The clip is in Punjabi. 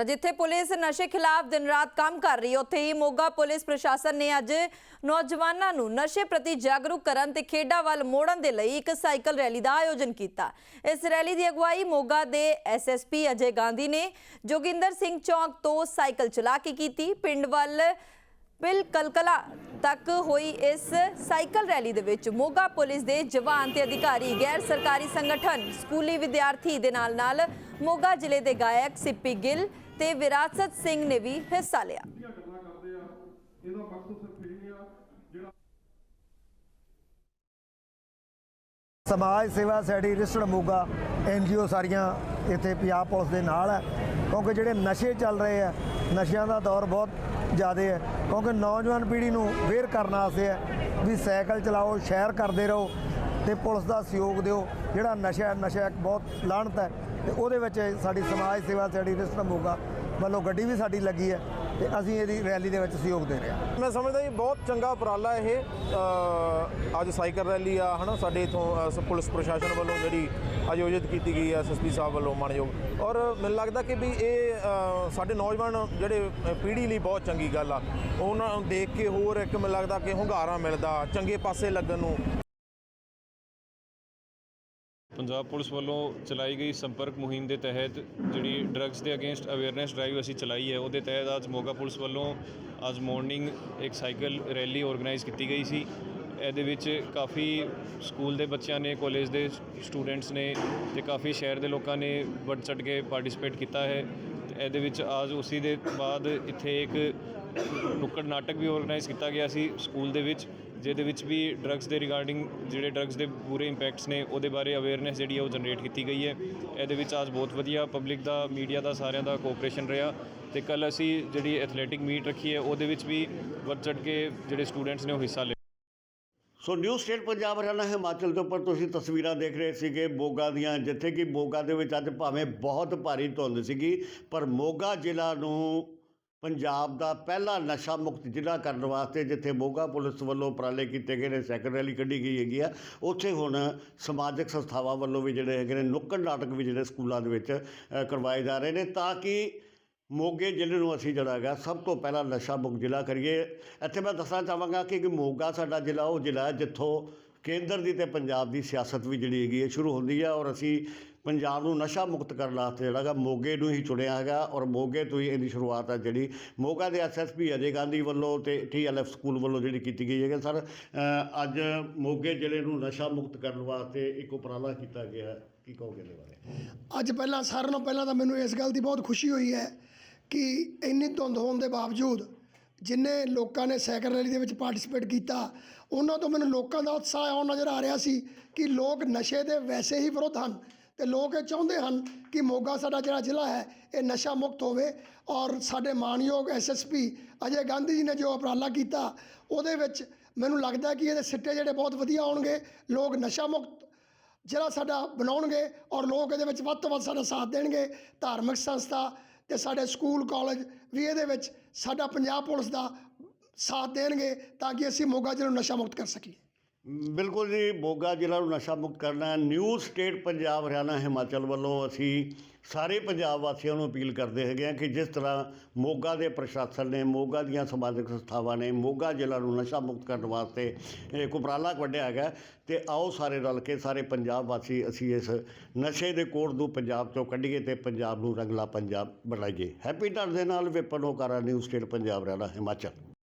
ਤਾਂ ਜਿੱਥੇ ਪੁਲਿਸ ਨਸ਼ੇ ਖਿਲਾਫ ਦਿਨ ਰਾਤ ਕੰਮ ਕਰ ਰਹੀ ਹੈ, ਉੱਥੇ ਹੀ ਮੋਗਾ ਪੁਲਿਸ ਪ੍ਰਸ਼ਾਸਨ ਨੇ ਅੱਜ ਨੌਜਵਾਨਾਂ ਨੂੰ ਨਸ਼ੇ ਪ੍ਰਤੀ ਜਾਗਰੂਕ ਕਰਨ ਤੇ ਖੇਡਾਂ ਵੱਲ ਮੋੜਨ ਦੇ ਲਈ ਇੱਕ ਸਾਈਕਲ ਰੈਲੀ ਦਾ ਆਯੋਜਨ ਕੀਤਾ। ਇਸ ਰੈਲੀ ਦੀ ਅਗਵਾਈ ਮੋਗਾ ਦੇ ਐਸਐਸਪੀ ਅਜੇ ਗਾਂਧੀ ਨੇ ਜੋਗਿੰਦਰ ਸਿੰਘ ਚੌਕ ਤੋਂ ਸਾਈਕਲ ਚਲਾ ਕੇ ਕੀਤੀ। ਪਿੰਡ ਵੱਲ ਬਿਲ ਕਲਕਲਾ ਤੱਕ ਹੋਈ ਇਸ ਸਾਈਕਲ ਰੈਲੀ ਦੇ ਵਿੱਚ ਮੋਗਾ ਪੁਲਿਸ ਦੇ ਜਵਾਨ ਤੇ ਅਧਿਕਾਰੀ, ਗੈਰ ਸਰਕਾਰੀ ਸੰਗਠਨ, ਸਕੂਲੀ ਵਿਦਿਆਰਥੀ ਦੇ ਨਾਲ ਨਾਲ ਮੋਗਾ ਜ਼ਿਲ੍ਹੇ ਦੇ ਗਾਇਕ ਸਿੱਪੀ ਗਿੱਲ ਤੇ ਵਿਰਾਸਤ ਸਿੰਘ ਨੇ ਵੀ ਹਿੱਸਾ ਲਿਆ। ਵਧੀਆ ਗੱਲਾਂ ਕਰਦੇ ਆ ਇਹਦਾ ਮਕਸਦ ਸਿਰਫ ਇਹ ਆ ਜਿਹੜਾ ਸਮਾਜ ਸੇਵਾ ਸੈਡੀ ਰਿਸਣ ਮੋਗਾ ਐਨਜੀਓ ਸਾਰੀਆਂ ਇੱਥੇ ਪੰਜਾਬ ਪੁਲਿਸ ਦੇ ਨਾਲ ਹੈ। ਕਿਉਂਕਿ ਜਿਹੜੇ ਨਸ਼ੇ ਚੱਲ ਰਹੇ ਆ ਨਸ਼ਿਆਂ ਦਾ ਦੌਰ ਬਹੁਤ ਜ਼ਿਆਦਾ ਹੈ। ਕਿਉਂਕਿ ਨੌਜਵਾਨ ਪੀੜ੍ਹੀ ਨੂੰ ਵੇਅਰ ਕਰਨ ਵਾਸਤੇ ਹੈ ਵੀ ਸਾਈਕਲ ਚਲਾਓ ਸ਼ਹਿਰ ਕਰਦੇ ਰਹੋ ਤੇ ਪੁਲਿਸ ਦਾ ਸਹਿਯੋਗ ਦਿਓ। ਜਿਹੜਾ ਨਸ਼ਾ ਨਸ਼ਾ ਇੱਕ ਬਹੁਤ ਲਾਹਣਤ ਹੈ। ਤੇ ਉਹਦੇ ਵਿੱਚ ਸਾਡੀ ਸਮਾਜ ਸੇਵਾ ਸਾਡੀ ਰਿਸਣ ਮੋਗਾ ਵੱਲੋਂ ਗੱਡੀ ਵੀ ਸਾਡੀ ਲੱਗੀ ਹੈ ਤੇ ਅਸੀਂ ਇਹਦੀ ਰੈਲੀ ਦੇ ਵਿੱਚ ਸਹਿਯੋਗ ਦੇ ਰਹੇ ਹਾਂ। ਮੈਂ ਸਮਝਦਾ ਜੀ, ਬਹੁਤ ਚੰਗਾ ਉਪਰਾਲਾ ਇਹ ਅੱਜ ਸਾਈਕਲ ਰੈਲੀ ਆ, ਹਨਾ, ਸਾਡੇ ਇਥੋਂ ਪੁਲਿਸ ਪ੍ਰਸ਼ਾਸਨ ਵੱਲੋਂ ਜਿਹੜੀ ਆਯੋਜਿਤ ਕੀਤੀ ਗਈ ਹੈ ਐਸਐਸਪੀ ਸਾਹਿਬ ਵੱਲੋਂ ਮਾਣਯੋਗ ਔਰ ਮੈਨੂੰ ਲੱਗਦਾ ਕਿ ਵੀ ਇਹ ਸਾਡੇ ਨੌਜਵਾਨ ਜਿਹੜੇ ਪੀੜ੍ਹੀ ਲਈ ਬਹੁਤ ਚੰਗੀ ਗੱਲ ਆ। ਉਹਨਾਂ ਨੂੰ ਦੇਖ ਕੇ ਹੋਰ ਇੱਕ ਮੈਨੂੰ ਲੱਗਦਾ ਕਿ ਹੁੰਗਾਰਾ ਮਿਲਦਾ, ਚੰਗੇ ਪਾਸੇ ਲੱਗਣ ਨੂੰ। ਪੰਜਾਬ ਪੁਲਿਸ ਵੱਲੋਂ ਚਲਾਈ ਗਈ ਸੰਪਰਕ ਮੁਹਿੰਮ ਦੇ ਤਹਿਤ ਜਿਹੜੀ ਡਰੱਗਸ ਦੇ ਅਗੇਂਸਟ ਅਵੇਅਰਨੈਸ ਡਰਾਈਵ ਅਸੀਂ ਚਲਾਈ ਹੈ, ਉਹਦੇ ਤਹਿਤ ਅੱਜ ਮੋਗਾ ਪੁਲਿਸ ਵੱਲੋਂ ਅੱਜ ਮਾਰਨਿੰਗ ਇੱਕ ਸਾਈਕਲ ਰੈਲੀ ਆਰਗੇਨਾਈਜ਼ ਕੀਤੀ ਗਈ ਸੀ। ਇਹਦੇ ਵਿੱਚ ਕਾਫੀ ਸਕੂਲ ਦੇ ਬੱਚਿਆਂ ਨੇ ਕਾਲਜ ਦੇ ਸਟੂਡੈਂਟਸ ਨੇ ਤੇ ਕਾਫੀ ਸ਼ਹਿਰ ਦੇ ਲੋਕਾਂ ਨੇ ਵੱਧ ਚੜ੍ਹ ਕੇ ਪਾਰਟਿਸਿਪੇਟ ਕੀਤਾ ਹੈ। ਤੇ ਇਹਦੇ ਵਿੱਚ ਅੱਜ ਉਸੇ ਦੇ ਬਾਅਦ ਇੱਥੇ ਇੱਕ ਨੁੱਕੜ ਨਾਟਕ ਵੀ ਆਰਗੇਨਾਈਜ਼ ਕੀਤਾ ਗਿਆ ਸੀ ਸਕੂਲ ਦੇ ਵਿੱਚ। ਜਿਹਦੇ ਵਿੱਚ ਵੀ ਡਰੱਗਸ ਦੇ ਰਿਗਾਰਡਿੰਗ ਜਿਹੜੇ ਡਰੱਗਸ ਦੇ ਪੂਰੇ ਇੰਪੈਕਟਸ ਨੇ, ਉਹਦੇ ਬਾਰੇ ਅਵੇਅਰਨੈਸ ਜਿਹੜੀ ਹੈ ਉਹ ਜਨਰੇਟ ਕੀਤੀ ਗਈ ਹੈ। ਇਹਦੇ ਵਿੱਚ ਅੱਜ ਬਹੁਤ ਵਧੀਆ ਪਬਲਿਕ ਦਾ ਮੀਡੀਆ ਦਾ, ਸਾਰਿਆਂ ਦਾ ਕੋਆਪਰੇਸ਼ਨ ਰਿਹਾ। ਤੇ ਕੱਲ ਅਸੀਂ ਜਿਹੜੀ ਐਥਲੈਟਿਕ ਮੀਟ ਰੱਖੀ ਹੈ, ਉਹਦੇ ਵਿੱਚ ਵੀ ਵੱਧ ਚੜ੍ਹ ਕੇ ਜਿਹੜੇ ਸਟੂਡੈਂਟਸ ਨੇ ਉਹ ਹਿੱਸਾ ਲਿਆ। So new state Punjab Haryana Himachal ਦੇ ਉੱਪਰ ਤੁਸੀਂ ਤਸਵੀਰਾਂ ਦੇਖ ਰਹੇ ਸੀਗੇ ਮੋਗਾ ਦੀਆਂ, ਜਿੱਥੇ ਕਿ ਮੋਗਾ ਦੇ ਵਿੱਚ ਅੱਜ ਭਾਵੇਂ ਬਹੁਤ ਭਾਰੀ ਧੁੰਦ ਸੀਗੀ, ਪਰ ਮੋਗਾ ਜ਼ਿਲ੍ਹਾ ਨੂੰ ਪੰਜਾਬ ਦਾ ਪਹਿਲਾ ਨਸ਼ਾ ਮੁਕਤ ਜ਼ਿਲ੍ਹਾ ਕਰਨ ਵਾਸਤੇ ਜਿੱਥੇ ਮੋਗਾ ਪੁਲਿਸ ਵੱਲੋਂ ਉਪਰਾਲੇ ਕੀਤੇ ਗਏ ਨੇ ਸਾਈਕਲ ਰੈਲੀ ਕੱਢੀ ਗਈ ਹੈਗੀ ਆ। ਉੱਥੇ ਹੁਣ ਸਮਾਜਿਕ ਸੰਸਥਾਵਾਂ ਵੱਲੋਂ ਵੀ ਜਿਹੜੇ ਹੈਗੇ ਨੇ, ਨੁੱਕੜ ਨਾਟਕ ਵੀ ਜਿਹੜੇ ਸਕੂਲਾਂ ਦੇ ਵਿੱਚ ਕਰਵਾਏ ਜਾ ਰਹੇ ਨੇ ਤਾਂ ਕਿ ਮੋਗੇ ਜ਼ਿਲ੍ਹੇ ਨੂੰ ਅਸੀਂ ਜਿਹੜਾ ਹੈਗਾ ਸਭ ਤੋਂ ਪਹਿਲਾਂ ਨਸ਼ਾ ਮੁਕਤ ਜ਼ਿਲ੍ਹਾ ਕਰੀਏ। ਇੱਥੇ ਮੈਂ ਦੱਸਣਾ ਚਾਹਾਂਗਾ ਕਿ ਮੋਗਾ ਸਾਡਾ ਜ਼ਿਲ੍ਹਾ, ਉਹ ਜ਼ਿਲ੍ਹਾ ਹੈ ਜਿੱਥੋਂ ਕੇਂਦਰ ਦੀ ਤੇ ਪੰਜਾਬ ਦੀ ਸਿਆਸਤ ਵੀ ਜਿਹੜੀ ਹੈਗੀ ਹੈ ਸ਼ੁਰੂ ਹੁੰਦੀ ਹੈ ਔਰ ਅਸੀਂ ਪੰਜਾਬ ਨੂੰ ਨਸ਼ਾ ਮੁਕਤ ਕਰਨ ਵਾਸਤੇ ਜਿਹੜਾ ਹੈਗਾ, ਮੋਗੇ ਨੂੰ ਹੀ ਚੁਣਿਆ ਹੈਗਾ ਔਰ ਮੋਗੇ ਤੋਂ ਹੀ ਇਹਦੀ ਸ਼ੁਰੂਆਤ ਹੈ ਜਿਹੜੀ। ਮੋਗਾ ਦੇ ਐਸਐਸਪੀ ਅਜੇ ਗਾਂਧੀ ਵੱਲੋਂ ਤੇ ਟੀਐਲਐਫ ਸਕੂਲ ਵੱਲੋਂ ਜਿਹੜੀ ਕੀਤੀ ਗਈ ਹੈਗੀ ਸਰ ਅੱਜ ਮੋਗੇ ਜ਼ਿਲ੍ਹੇ ਨੂੰ ਨਸ਼ਾ ਮੁਕਤ ਕਰਨ ਵਾਸਤੇ ਇੱਕ ਉਪਰਾਲਾ ਕੀਤਾ ਗਿਆ ਹੈ। ਕੀ ਕਹੋਗੇ ਇਹਦੇ ਬਾਰੇ? ਅੱਜ ਪਹਿਲਾਂ, ਸਾਰਿਆਂ ਨਾਲੋਂ ਪਹਿਲਾਂ ਤਾਂ ਮੈਨੂੰ ਇਸ ਗੱਲ ਦੀ ਬਹੁਤ ਖੁਸ਼ੀ ਹੋਈ ਹੈ ਕਿ ਇੰਨੀ ਧੁੰਦ ਹੋਣ ਦੇ ਬਾਵਜੂਦ ਜਿੰਨੇ ਲੋਕਾਂ ਨੇ ਸਾਈਕਲ ਰੈਲੀ ਦੇ ਵਿੱਚ ਪਾਰਟਿਸਿਪੇਟ ਕੀਤਾ, ਉਹਨਾਂ ਤੋਂ ਮੈਨੂੰ ਲੋਕਾਂ ਦਾ ਉਤਸ਼ਾਹ ਆਉਣ ਨਜ਼ਰ ਆ ਰਿਹਾ ਸੀ ਕਿ ਲੋਕ ਨਸ਼ੇ ਦੇ ਵੈਸੇ ਹੀ ਵਿਰੁੱਧ ਹਨ। ਤੇ ਲੋਕ ਇਹ ਚਾਹੁੰਦੇ ਹਨ ਕਿ ਮੋਗਾ ਸਾਡਾ ਜਿਹੜਾ ਜ਼ਿਲ੍ਹਾ ਹੈ, ਇਹ ਨਸ਼ਾ ਮੁਕਤ ਹੋਵੇ ਔਰ ਸਾਡੇ ਮਾਨਯੋਗ ਐਸਐਸਪੀ ਅਜੇ ਗਾਂਧੀ ਜੀ ਨੇ ਜੋ ਉਪਰਾਲਾ ਕੀਤਾ, ਉਹਦੇ ਵਿੱਚ ਮੈਨੂੰ ਲੱਗਦਾ ਕਿ ਇਹਦੇ ਸਿੱਟੇ ਜਿਹੜੇ ਬਹੁਤ ਵਧੀਆ ਆਉਣਗੇ ਲੋਕ ਨਸ਼ਾ ਮੁਕਤ ਜਿਹੜਾ ਸਾਡਾ ਬਣਾਉਣਗੇ ਔਰ ਲੋਕ ਇਹਦੇ ਵਿੱਚ ਵੱਧ ਤੋਂ ਵੱਧ ਸਾਡਾ ਸਾਥ ਦੇਣਗੇ। ਧਾਰਮਿਕ ਸੰਸਥਾ ਤੇ ਸਾਡੇ ਸਕੂਲ, ਕਾਲਜ ਵੀ ਇਹਦੇ ਵਿੱਚ ਸਾਡਾ ਪੰਜਾਬ ਪੁਲਿਸ ਦਾ ਸਾਥ ਦੇਣਗੇ ਤਾਂ ਕਿ ਅਸੀਂ ਮੋਗਾ ਜ਼ਿਲ੍ਹੇ ਨੂੰ ਨਸ਼ਾ ਮੁਕਤ ਕਰ ਸਕੀਏ। ਬਿਲਕੁਲ ਜੀ, ਮੋਗਾ ਜ਼ਿਲ੍ਹਾ ਨੂੰ ਨਸ਼ਾ ਮੁਕਤ ਕਰਨਾ ਨਿਊ ਸਟੇਟ ਪੰਜਾਬ, ਹਰਿਆਣਾ, ਹਿਮਾਚਲ ਵੱਲੋਂ ਅਸੀਂ ਸਾਰੇ ਪੰਜਾਬ ਵਾਸੀਆਂ ਨੂੰ ਅਪੀਲ ਕਰਦੇ ਹੈਗੇ ਆ ਕਿ ਜਿਸ ਤਰ੍ਹਾਂ ਮੋਗਾ ਦੇ ਪ੍ਰਸ਼ਾਸਨ ਨੇ, ਮੋਗਾ ਦੀਆਂ ਸਮਾਜਿਕ ਸੰਸਥਾਵਾਂ ਨੇ, ਮੋਗਾ ਜ਼ਿਲ੍ਹਾ ਨੂੰ ਨਸ਼ਾ ਮੁਕਤ ਕਰਨ ਵਾਸਤੇ ਇਹ ਉਪਰਾਲਾ ਕੱਢਿਆ ਹੈਗਾ ਤੇ ਆਓ ਸਾਰੇ ਰਲ ਕੇ, ਸਾਰੇ ਪੰਜਾਬ ਵਾਸੀ ਅਸੀਂ ਇਸ ਨਸ਼ੇ ਦੇ ਕੋੜ ਨੂੰ ਪੰਜਾਬ ਤੋਂ ਕੱਢੀਏ ਤੇ ਪੰਜਾਬ ਨੂੰ ਰੰਗਲਾ ਪੰਜਾਬ ਬਣਾਈਏ। ਹੈਪੀ ਟਰ ਦੇ ਨਾਲ ਵਿਪਨ ਹੋਕਾਰਾ ਨਿਊ ਸਟੇਟ ਪੰਜਾਬ, ਹਰਿਆਣਾ, ਹਿਮਾਚਲ।